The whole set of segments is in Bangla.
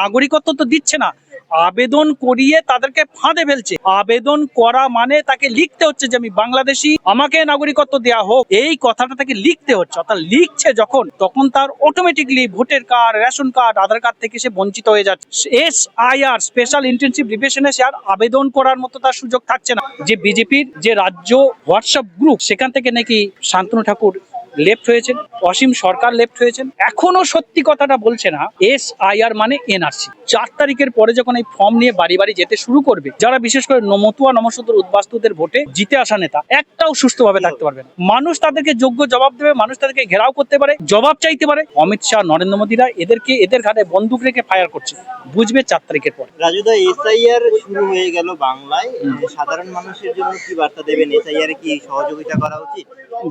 নাগরিকত্ব তো দিচ্ছে না। আবেদন করিয়ে তাদেরকে ফাঁদে ফেলছে। আবেদন করা মানে তাকে লিখতে হচ্ছে যে আমি বাংলাদেশি, আমাকে নাগরিকত্ব দেওয়া হোক। এই কথাটা তাকে লিখতে হচ্ছে। অর্থাৎ লিখছে যখন, তখন তার automatically voter card, ration card, Aadhaar card থেকে সে বঞ্চিত হয়ে যাচ্ছে। S I R special intensive রিভিশনে সে আর আবেদন করার মতো তার সুযোগ থাকছে না। যে বিজেপির যে রাজ্য হোয়াটসঅ্যাপ গ্রুপ সেখান থেকে নাকি শান্তনু ঠাকুর লেফট হয়েছেন অসীম সরকার লেফট হয়েছেন। এখনও সত্যি কথাটা বলছে না এস আই আর মানে এনআরসি। চার তারিখের পরে যখন এই ফর্ম নিয়ে বাড়ি বাড়ি যেতে শুরু করবে যারা বিশেষ করে নমতুয়া নমসূদ্র উদ্বাস্তুদের ভোটে জিতে আসা নেতা একটাও সুস্থভাবে থাকতে পারবে না। মানুষ তাদেরকে যোগ্য জবাব দেবে মানুষ তাদেরকে ঘেরাও করতে পারে জবাব চাইতে পারে। অমিত শাহ নরেন্দ্র মোদীরা এদেরকে এদের ঘাটে বন্দুক রেখে ফায়ার করছে। বুঝবে চার তারিখের পর। রাজুদা এসআইআর শুরু হয়ে গেল বাংলায়। সাধারণ মানুষের জন্য কি বার্তা দেবেন? এসআইআর কি সহযোগিতা করা উচিত?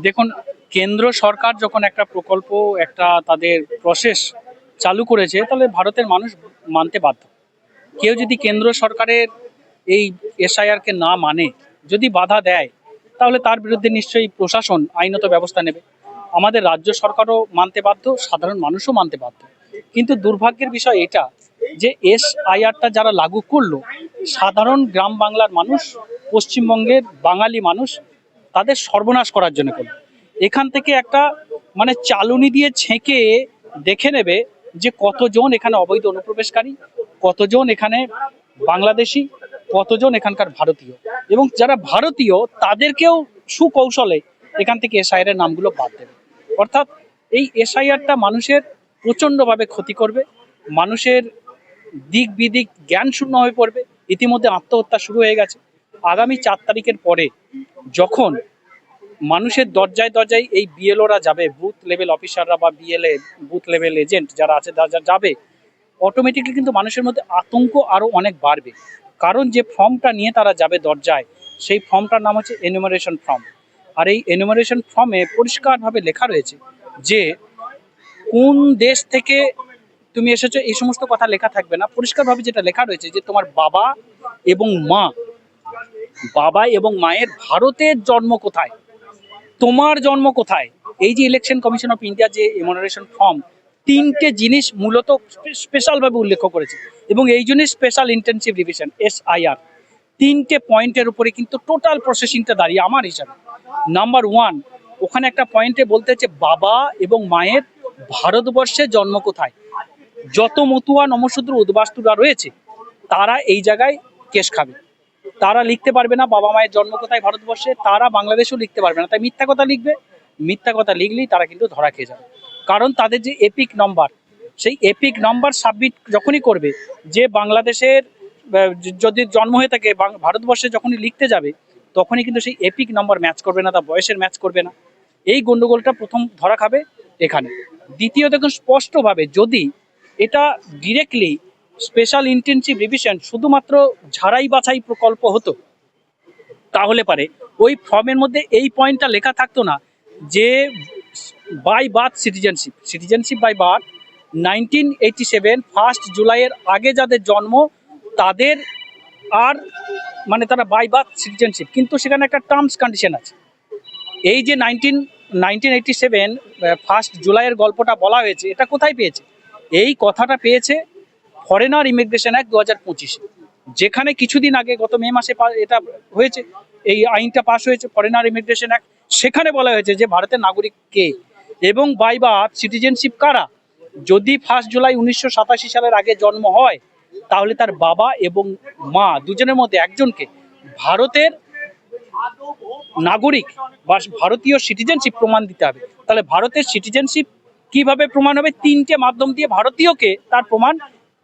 দেখুন কেন্দ্র সরকার যখন একটা প্রকল্প, একটা তাদের প্রসেস চালু করেছে, তাহলে ভারতের মানুষ মানতে বাধ্য। কেউ যদি কেন্দ্র সরকারের এই এসআইআরকে না মানে যদি বাধা দেয়, তাহলে তার বিরুদ্ধে নিশ্চয়ই প্রশাসন আইনত ব্যবস্থা নেবে। আমাদের রাজ্য সরকারও মানতে বাধ্য, সাধারণ মানুষও মানতে বাধ্য। কিন্তু দুর্ভাগ্যের বিষয় এটা যে এস আইআরটা যারা লাগু করল, সাধারণ গ্রাম বাংলার মানুষ, পশ্চিমবঙ্গের বাঙালি মানুষ, তাদের সর্বনাশ করার জন্য করল। এখান থেকে একটা মানে চালুনি দিয়ে ছেঁকে দেখে নেবে যে কতজন এখানে অবৈধ অনুপ্রবেশকারী, কতজন এখানে বাংলাদেশি, কতজন এখানকার ভারতীয়। এবং যারা ভারতীয়, তাদেরকেও সুকৌশলে এখান থেকে এসআইআর এর নামগুলো বাদ দেবে। অর্থাৎ এই এসআইআরটা মানুষের প্রচণ্ডভাবে ক্ষতি করবে, মানুষের দিক বিদিক জ্ঞান শূন্য হয়ে পড়বে, ইতিমধ্যে আত্মহত্যা শুরু হয়ে গেছে। আগামী চার তারিখের পরে যখন মানুষের দরজায় দরজায় এই বিএলওরা যাবে বুথ লেভেল অফিসাররা বা বিএলএ বুথ লেভেল এজেন্ট যারা আছে যারা যাবে অটোমেটিকলি কিন্তু মানুষের মধ্যে আতঙ্ক আরও অনেক বাড়বে। কারণ যে ফর্মটা নিয়ে তারা যাবে দরজায়, সেই ফর্মটার নাম হচ্ছে এনুমারেশন ফর্ম আর এই এনুমারেশন ফর্মে পরিষ্কারভাবে লেখা রয়েছে যে, কোন দেশ থেকে তুমি এসেছ, এই সমস্ত কথা লেখা থাকবে না। পরিষ্কারভাবে যেটা লেখা রয়েছে যে, তোমার বাবা এবং মা, বাবা এবং মায়ের ভারতের জন্ম কোথায়? তোমার জন্ম কোথায়? এই যে ইলেকশন কমিশন অফ ইন্ডিয়া যে এমনারেশন ফর্ম তিনটে জিনিস মূলত স্পেশালভাবে উল্লেখ করেছে এবং এই জন্যই special intensive revision S I R তিনটে পয়েন্টের উপরে কিন্তু টোটাল প্রসেসিংটা দাঁড়িয়ে আমার হিসাবে। নাম্বার ওয়ান ওখানে একটা পয়েন্টে বলতে হচ্ছে বাবা এবং মায়ের ভারতবর্ষে জন্ম কোথায়? যত মতুয়া নমশূদ্র উদ্বাস্তুরা রয়েছে, তারা এই জায়গায় কেস খাবে। তারা লিখতে পারবে না, বাবা মায়ের জন্ম কোথায় ভারতবর্ষে, তারা বাংলাদেশেও লিখতে পারবে না। তাই মিথ্যা কথা লিখবে, মিথ্যা কথা লিখলেই তারা কিন্তু ধরা খেয়ে যাবে। কারণ তাদের যে এপিক নম্বর সেই এপিক নাম্বার সাবমিট যখনই করবে, যে বাংলাদেশের যদি জন্ম হয়ে থাকে ভারতবর্ষে যখনই লিখতে যাবে, তখনই কিন্তু সেই এপিক নাম্বার ম্যাচ করবে না তার বয়সের ম্যাচ করবে না। এই গন্ডগোলটা প্রথম ধরা খাবে এখানে। দ্বিতীয় দেখুন স্পষ্টভাবে যদি এটা ডিরেক্টলি স্পেশাল ইন্টেনসিভ রিভিশন শুধুমাত্র ঝাড়াই বাছাই প্রকল্প হতো, তাহলে পারে। ওই ফর্মের মধ্যে এই পয়েন্টটা লেখা থাকতো না যে by birth citizenship. Citizenship by birth, nineteen eighty seven, first জুলাইয়ের আগে যাদের জন্ম, তাদের আর মানে তারা বাই বার্থ সিটিজেনশিপ। কিন্তু সেখানে একটা টার্মস কন্ডিশন আছে। এই যে nineteen nineteen eighty seven first জুলাইয়ের গল্পটা বলা হয়েছে, এটা কোথায় পেয়েছে? এই কথাটা পেয়েছে ফরেনার ইমিগ্রেশন অ্যাক্ট দু হাজার পঁচিশে। যেখানে কিছুদিন আগে গত মে মাসে এটা হয়েছে, এই আইনটা পাশ হয়েছে ফরেনার ইমিগ্রেশন অ্যাক্ট সেখানে বলা হয়েছে যে ভারতের নাগরিক কে? এবং বাই বার্থ সিটিজেনশিপ কারা? যদি ফার্স্ট জুলাই উনিশশো সাতাশি সালের আগে জন্ম হয়, তাহলে তার বাবা এবং মা দুজনের মধ্যে একজনকে ভারতের নাগরিক বা ভারতীয় সিটিজেনশিপ প্রমাণ দিতে হবে। তাহলে ভারতের সিটিজেনশিপ কীভাবে প্রমাণ হবে? তিনটে মাধ্যম দিয়ে ভারতীয়কে তার প্রমাণ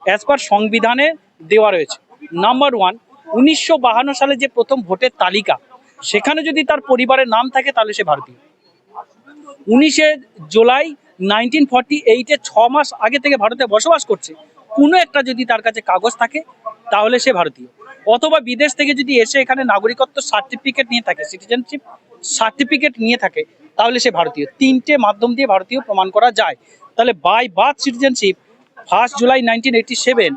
অ্যাজ পার সংবিধানে দেওয়া রয়েছে। নাম্বার ওয়ান উনিশশো সালে যে প্রথম ভোটের তালিকা, সেখানে যদি তার পরিবারের নাম থাকে তাহলে সে ভারতীয়। উনিশে জুলাই নাইনটিন ফর্টি এইটে ছ মাস আগে থেকে ভারতে বসবাস করছে, কোনো একটা যদি তার কাছে কাগজ থাকে, তাহলে সে ভারতীয়। অথবা বিদেশ থেকে যদি এসে এখানে নাগরিকত্ব সার্টিফিকেট নিয়ে থাকে সিটিজেনশিপ সার্টিফিকেট নিয়ে থাকে, তাহলে সে ভারতীয়। তিনটে মাধ্যম দিয়ে ভারতীয় প্রমাণ করা যায়। তাহলে by birth citizenship first July nineteen eighty seven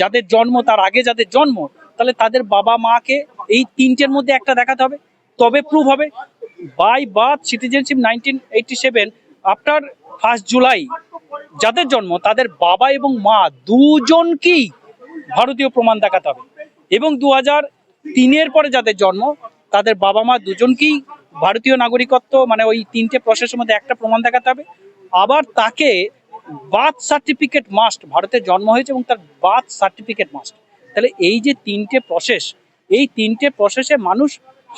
যাদের জন্ম, তার আগে যাদের জন্ম, তাহলে তাদের বাবা মাকে এই তিনটের মধ্যে একটা দেখাতে হবে, তবে প্রুভ হবে। By birth citizenship nineteen eighty seven after first July যাদের জন্ম, তাদের বাবা এবং মা দুজনকেই ভারতীয় প্রমাণ দেখাতে হবে। এবং দু হাজার তিনের পরে যাদের জন্ম, তাদের বাবা মা দুজনকেই ভারতীয় নাগরিকত্ব মানে ওই তিনটে প্রসেসের মধ্যে একটা প্রমাণ দেখাতে হবে। আবার তাকে বার্থ সার্টিফিকেট মাস্ট, ভারতে জন্ম হয়েছে এবং তার বার্থ সার্টিফিকেট মাস্ট। তাহলে এই যে তিনটে প্রসেস এই তিনটে প্রসেসে মানুষ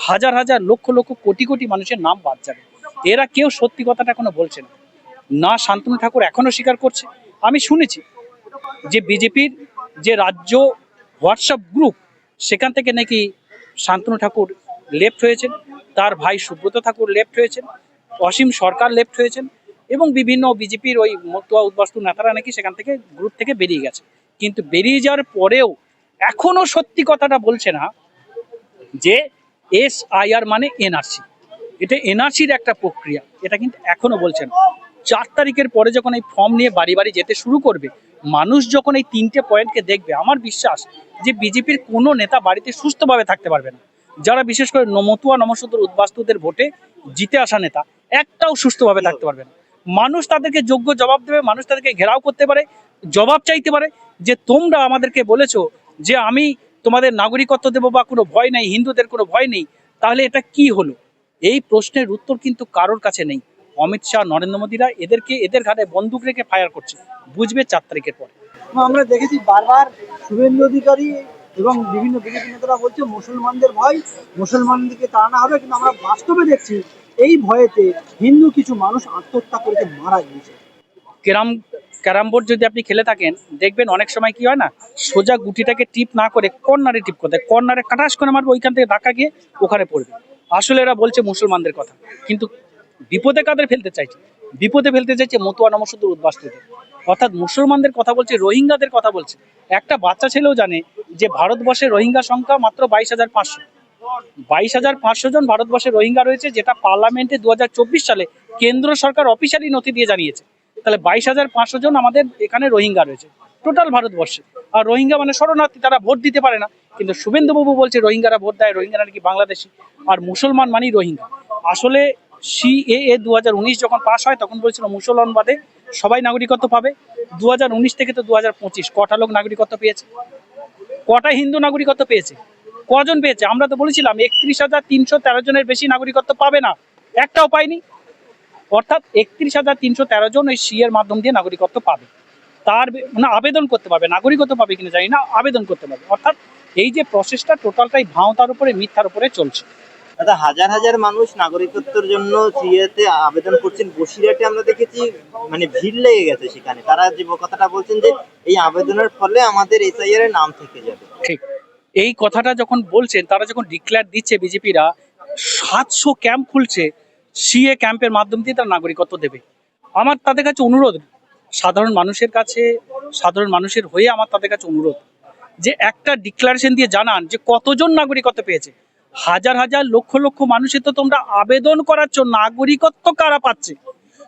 হাজার হাজার, লক্ষ লক্ষ, কোটি কোটি মানুষের নাম বাদ যাবে। এরা কেউ সত্যি কথাটা এখনও বলছে না। না, শান্তনু ঠাকুর এখনও স্বীকার করছে। আমি শুনেছি যে বিজেপির যে রাজ্য হোয়াটসঅ্যাপ গ্রুপ, সেখান থেকে নাকি শান্তনু ঠাকুর লেফট হয়েছেন। তার ভাই সুব্রত ঠাকুর লেফট হয়েছেন। অসীম সরকার লেফট হয়েছেন। এবং বিভিন্ন বিজেপির ওই মতুয়া উদ্বাস্তু নেতারা নাকি সেখান থেকে গ্রুপ থেকে বেরিয়ে গেছে। কিন্তু বেরিয়ে যাওয়ার পরেও এখনও সত্যি কথাটা বলছে না যে এস আইআর মানে এনআরসি। এটা এনআরসির একটা প্রক্রিয়া, এটা কিন্তু এখনও বলছে না। চার তারিখের পরে যখন এই ফর্ম নিয়ে বাড়ি বাড়ি যেতে শুরু করবে, মানুষ যখন এই তিনটে পয়েন্টকে দেখবে, আমার বিশ্বাস যে বিজেপির কোনো নেতা বাড়িতে সুস্থভাবে থাকতে পারবে না। যারা বিশেষ করে নমতুয়া নমসুদুর উদ্বাস্তুদের ভোটে জিতে আসা নেতা, একটাও সুস্থভাবে থাকতে পারবে না। মানুষ তাদেরকে যোগ্য জবাব দেবে, মানুষ তাদেরকে ঘেরাও করতে পারে, জবাব চাইতে পারে যে তোমরা আমাদেরকে বলেছ যে আমি তোমাদের নাগরিকত্ব দেবো বা কোনো ভয় নেই, হিন্দুদের কোনো ভয় নেই, তাহলে এটা কি হলো? এই প্রশ্নের উত্তর কিন্তু কারোর কাছে নেই। অমিত শাহ, নরেন্দ্র মোদীরা এদেরকে, এদের ঘাটে বন্দুক রেখে ফায়ার করছে। বুঝবে চার তারিখের পরে। আমরা দেখেছি বারবার শুভেন্দু অধিকারী এবং বিভিন্ন বিজেপি নেতারা বলছে, মুসলমানদের ভয়, মুসলমানদেরকে তাড়ানো হবে, কিন্তু আমরা বাস্তবে দেখছি এই ভয়েতে হিন্দু কিছু মানুষ আত্মহত্যা করেছে, মারা গিয়েছে। ক্যারাম ক্যারাম বোর্ড যদি আপনি খেলে থাকেন, দেখবেন অনেক সময় কি হয় না, সোজা গুটিটাকে টিপ না করে কর্নারে টিপ করতে কর্নারে কাটাস করে মারবে, ওইখান থেকে ধাক্কা গিয়ে ওখানে পড়বে। আসলে এরা বলছে মুসলমানদের কথা, কিন্তু বিপদে কাদের ফেলতে চাইছে? বিপদে ফেলতে চাইছে মতুয়া নমসুদুর উদ্বাস্তুদের। অর্থাৎ মুসলমানদের কথা বলছে, রোহিঙ্গাদের কথা বলছে। একটা বাচ্চা ছেলেও জানে যে ভারতবর্ষে রোহিঙ্গা সংখ্যা মাত্র বাইশ হাজার পাঁচশো। বাইশ হাজার পাঁচশো জন ভারতবর্ষে রোহিঙ্গা রয়েছে, যেটা পার্লামেন্টে দু সালে কেন্দ্র সরকার অফিসিয়ালি নথি দিয়ে জানিয়েছে। তাহলে বাইশ হাজার পাঁচশো জন আমাদের এখানে রোহিঙ্গা রয়েছে টোটাল ভারতবর্ষে। আর রোহিঙ্গা মানে শরণার্থী, তারা ভোট দিতে পারে না। কিন্তু শুভেন্দুবাবু বলছে, রোহিঙ্গারা ভোট দেয়, রোহিঙ্গারা নাকি বাংলাদেশি। আর মুসলমান মানেই রোহিঙ্গা। আসলে সিএএ দু হাজার উনিশ যখন পাশ হয়, তখন বলছিল মুসলমান বাদে সবাই নাগরিকত্ব পাবে। দু হাজার উনিশ থেকে তো দু হাজার পঁচিশ, কটা লোক নাগরিকত্ব পেয়েছে? কটা হিন্দু নাগরিকত্ব পেয়েছে? কজন পেয়েছে? আমরা তো বলেছিলাম একত্রিশ হাজার তিনশো তেরো জনের বেশি নাগরিকত্ব পাবে না। একটাও পায়নি অর্থাৎ একত্রিশ হাজার তিনশো তেরো জন ওই সি এর মাধ্যম দিয়ে নাগরিকত্ব পাবে। তার মানে আবেদন করতে পারবে। নাগরিকত্ব পাবে কিনা জানি না আবেদন করতে পারবে। অর্থাৎ এই যে প্রসেসটা টোটালটাই ভাঁওতার উপরে মিথ্যার উপরে চলছে। দাদা হাজার হাজার মানুষ নাগরিকত্বের জন্য সিএতে আবেদন করছেন। বসিরহাটে আমরা দেখেছি মানে ভিড় লেগে গেছে সেখানে। তারা যে কথাটা বলছেন যে এই আবেদনের ফলে আমাদের এসআইআর এর নাম থেকে যাবে। ঠিক। এই কথাটা যখন বলছেন, তারা যখন ডিক্লেয়ার দিচ্ছে বিজেপিরা, সাতশো ক্যাম্প খুলছে, সিএ ক্যাম্পের মাধ্যম দিয়ে তারা নাগরিকত্ব দেবে। আমার তাদের কাছে অনুরোধ, সাধারণ মানুষের কাছে, সাধারণ মানুষের হয়ে আমার তাদের কাছে অনুরোধ, যে একটা ডিক্লারেশন দিয়ে জানান যে কতজন নাগরিকত্ব পেয়েছে। হাজার হাজার, লক্ষ লক্ষ মানুষের তো তোমরা আবেদন করাচ্ছ নাগরিকত্ব কারা পাচ্ছে?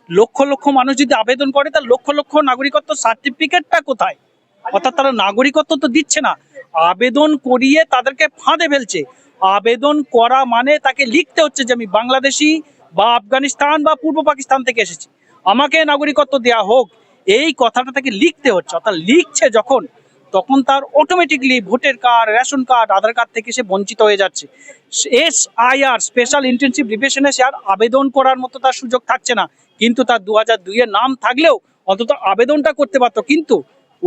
লক্ষ লক্ষ মানুষ যদি আবেদন করে তার লক্ষ লক্ষ নাগরিকত্ব সার্টিফিকেটটা কোথায়? অর্থাৎ তারা নাগরিকত্ব তো দিচ্ছে না। আবেদন করিয়ে তাদেরকে ফাঁদে ফেলছে। আবেদন করা মানে তাকে লিখতে হচ্ছে যে আমি বাংলাদেশি বা আফগানিস্তান বা পূর্ব পাকিস্তান থেকে এসেছি। আমাকে নাগরিকত্ব দেয়া হোক, এই কথাটা তাকে লিখতে হচ্ছে। অর্থাৎ লিখছে যখন, তখন তার automatically voter card ration card Aadhaar card থেকে সে বঞ্চিত হয়ে যাচ্ছে। S I R special intensive রিভিশনে সে আর আবেদন করার মতো তার সুযোগ থাকছে না। কিন্তু তার দু হাজার দুইয়ের নাম থাকলেও অন্তত আবেদনটা করতে পারতো। কিন্তু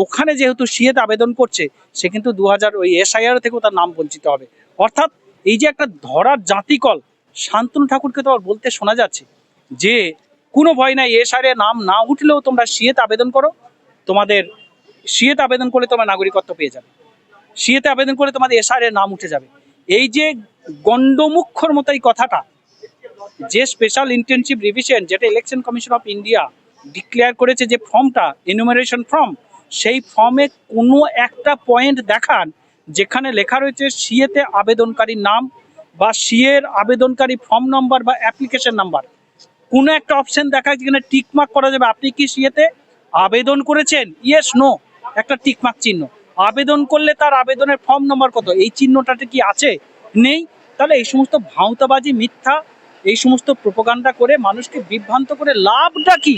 ওখানে যেহেতু সিএতে আবেদন করছে, সে কিন্তু দু হাজার ওই এসআইআর থেকেও তার নাম বঞ্চিত হবে। অর্থাৎ এই যে একটা ধরার জাতিকল, শান্তনু ঠাকুরকে তো বলতে শোনা যাচ্ছে যে, কোনো ভয় নাই, এসআইআর নাম না উঠলেও তোমরা সিএতে আবেদন করো, তোমাদের সিএতে আবেদন করলে তোমার নাগরিকত্ব পেয়ে যাবে। সিএতে আবেদন করলে তোমাদের এসআইআর নাম উঠে যাবে। এই যে গণ্ডমুখ্যর মতো এই কথাটা, যে স্পেশাল ইন্টেনসিভ রিভিশন যেটা election commission of India declare করেছে যে ফর্মটা এনুমারেশন ফর্ম সেই ফর্মে কোনো একটা পয়েন্ট দেখান, যেখানে লেখা রয়েছে সিএতে আবেদনকারীর নাম বা সিএর আবেদনকারী ফর্ম নাম্বার বা অ্যাপ্লিকেশন নাম্বার কোনো একটা অপশন দেখা যেখানে টিকমার্ক করা যাবে। আপনি কি সিএতে আবেদন করেছেন? ইয়েস নো একটা টিকমার্ক চিহ্ন। আবেদন করলে তার আবেদনের ফর্ম নম্বর কত? এই চিহ্নটাতে কি আছে? নেই। তাহলে এই সমস্ত ভাঁওতাবাজি, মিথ্যা, এই সমস্ত প্রোপাগান্ডা করে মানুষকে বিভ্রান্ত করে লাভটা কি?